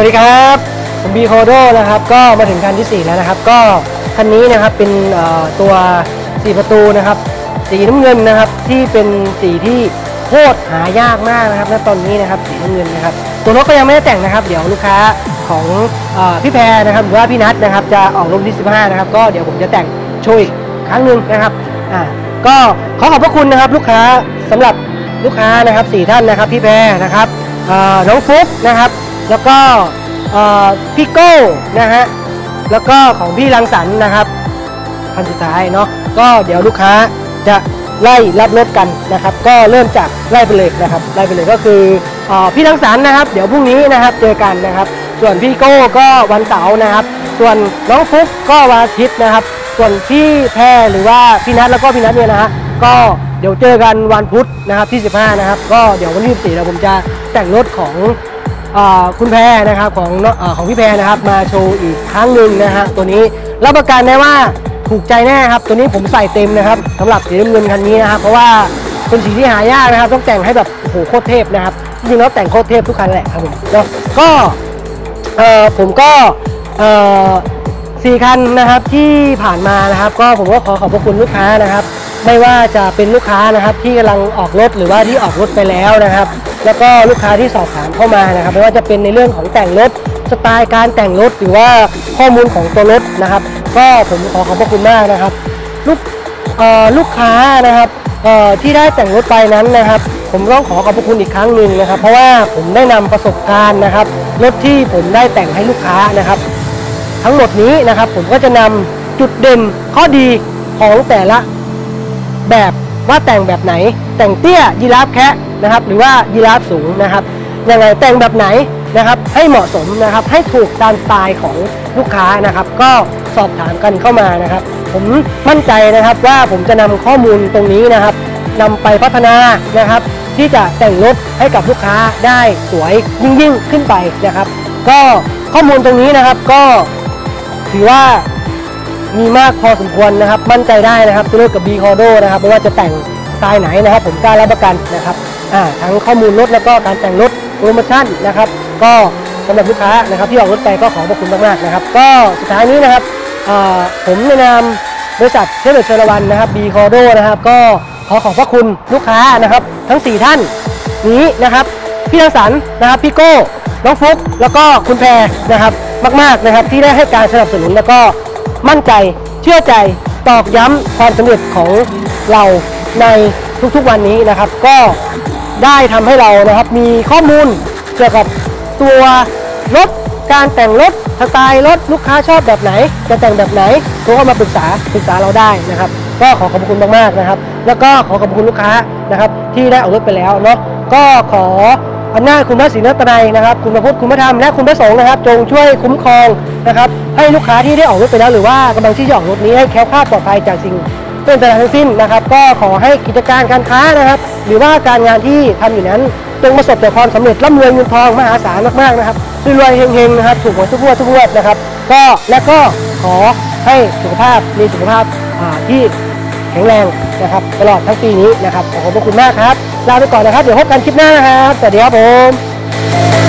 วัสดีครับ ผมบีโคโดนะครับ ก็มาถึงคันที่ 4 แล้วนะครับ ก็คันนี้นะครับเป็นตัว 4 ประตูนะครับ สีน้ำเงินนะครับ ที่เป็นสีที่โคตรหายากมากนะครับณตอนนี้นะครับสีน้ำเงินนะครับ ตัวรถก็ยังไม่ได้แต่งนะครับ เดี๋ยวลูกค้าของอพี่แพรนะครับหรือว่าพี่นัทนะครับ จะออกรุ่นที่ 15 นะครับ ก็เดี๋ยวผมจะแต่งโชว์อีกครั้งหนึ่งนะครับอ่าก็ขอขอบพระคุณนะครับ ลูกค้าสำหรับลูกค้านะครับสี่ท่านนะครับ พี่แพรนะครับน้องฟุ๊กนะครับ แล้วก็พี่โก้นะฮะแล้วก็ของพี่รังสรรค์นะครับคันสุดท้ายเนาะก็เดี๋ยวลูกค้าจะไล่รับรถกันนะครับ ก็เริ่มจากไล่ไปเลยนะครับไล่ไปเลยก็คืออพี่ทั้งสารนะครับ เดี๋ยวพรุ่งนี้นะครับเจอกันนะครับ ส่วนพี่โก้ก็วันเสาร์นะครับ ส่วนน้องฟุกก็วันอาทิตย์นะครับ ส่วนพี่แพรหรือว่าพี่นัทแล้วก็พี่นัทเนี่ยนะฮะก็เดี๋ยวเจอกันวันพุธนะครับที่ 15 นะครับ ก็เดี๋ยววันที่14เราผมจะแต่งรถของ คุณแพรนะครับของอของพี่แพรนะครับมาโชว์อีกครั้งหนึ่งนะฮะตัวนี้รับประกันได้ว่าถูกใจแน่ครับ ตัวนี้ผมใส่เต็มนะครับสำหรับสีน้ำเงินคันนี้นะครับเพราะว่าเป็นสีที่หายากนะครับต้องแต่งให้แบบโอ้โหโคตรเทพนะครับจริงแล้วแต่งโคตรเทพทุกคันแหละครับผมแล้วก็เออผมก็เออสี่คันนะครับที่ผ่านมานะครับ ก็ผมก็ขอขอบพระคุณลูกค้านะครับ ไม่ว่าจะเป็นลูกค้านะครับที่กำลังออกรถหรือว่าที่ออกรถไปแล้วนะครับ แล้วก็ลูกค้าที่สอบถามเข้ามานะครับไม่ว่าจะเป็นในเรื่องของแต่งรถสไตล์การแต่งรถหรือว่าข้อมูลของตัวรถนะครับ ก็ผมขอขอบพระคุณมากนะครับ ลูกลูกค้านะครับที่ได้แต่งรถไปนั้นนะครับ ผมต้องขอขอบพระคุณอีกครั้งหนึ่งนะครับ เพราะว่าผมได้นำประสบการณ์นะครับรถที่ผมได้แต่งให้ลูกค้านะครับ ทั้งหมดนี้นะครับผมก็จะนำจุดเด่นข้อดีของแต่ละแบบ ว่าแต่งแบบไหน แต่งเตี้ยยีราฟแคะนะครับ หรือว่ายีราฟสูงนะครับยังไงแต่งแบบไหนนะครับให้เหมาะสมนะครับให้ถูกตามสไตล์ของลูกค้านะครับ ก็สอบถามกันเข้ามานะครับ ผมมั่นใจนะครับว่าผมจะนำข้อมูลตรงนี้นะครับนำไปพัฒนานะครับ ที่จะแต่งรถให้กับลูกค้าได้สวยยิ่งยิ่งขึ้นไปนะครับ ก็ข้อมูลตรงนี้นะครับก็ถือว่า มีมากพอสมควรนะครับ มั่นใจได้นะครับตัวเลือกกับ B c o r d o นะครับไม่ว่าจะแต่งสไตล์ไหนนะครับ ผมกล้ารับประกันนะครับทั้งข้อมูลรถแล้วก็การแต่งรถโปรโมชั่นนะครับ ก็สำหรับลูกค้านะครับที่ออกรถไปก็ขอขอบคุณมากๆนะครับ ก็สุดท้ายนี้นะครับผมในนามบริษัทเทเลเชอร์วันนะครับ B c o r d o นะครับ ก็ขอขอบพระคุณลูกค้านะครับ ทั้ง 4 ท่านนี้นะครับ พี่ทังสรรนะครับพี่โก้น้องฟุกแล้วก็คุณแพรนะครับ มากๆนะครับที่ได้ให้การสนับสนุนแล้วก็ มั่นใจ เชื่อใจ ตอกย้ำความสำเร็จของเราในทุกๆวันนี้นะครับ ก็ได้ทำให้เรานะครับมีข้อมูลเกี่ยวกับตัวรถการแต่งรถสไตล์รถลูกค้าชอบแบบไหน จะแต่งแบบไหนโทรเข้ามาปรึกษาปรึกษาเราได้นะครับ ก็ขอขอบคุณมากๆนะครับ แล้วก็ขอขอบคุณลูกค้านะครับที่ได้ออกรถไปแล้วเนาะก็ขอ อำนาจคุณพระศรีรัตนัยนะครับ คุณพระพุทธคุณพระธรรมและคุณพระสงฆ์นะครับ จงช่วยคุ้มครองนะครับ ให้ลูกค้าที่ได้ออกรถไปแล้วหรือว่ากำลังที่จะออกรถนี้ให้แคล้วคลาดปลอดภัยจากสิ่งเป็นอันตรายทั้งสิ้นนะครับ ก็ขอให้กิจการการค้านะครับ หรือว่าการงานที่ทำอยู่นั้นจงประสบแต่ความสำเร็จร่ำรวยเงินทองมหาศาลมากๆนะครับรวยเฮงๆนะครับถูกหวยทุกงวดทุกงวดนะครับ ก็และก็ขอให้สุขภาพมีสุขภาพที่ ข็งแรงนะครับตลอดทั้งปีนี้นะครับขอบคุณมากครับลาไปก่อนนะครับเดี๋ยวพบกันคลิปหน้านะครับสวัสดีครับผม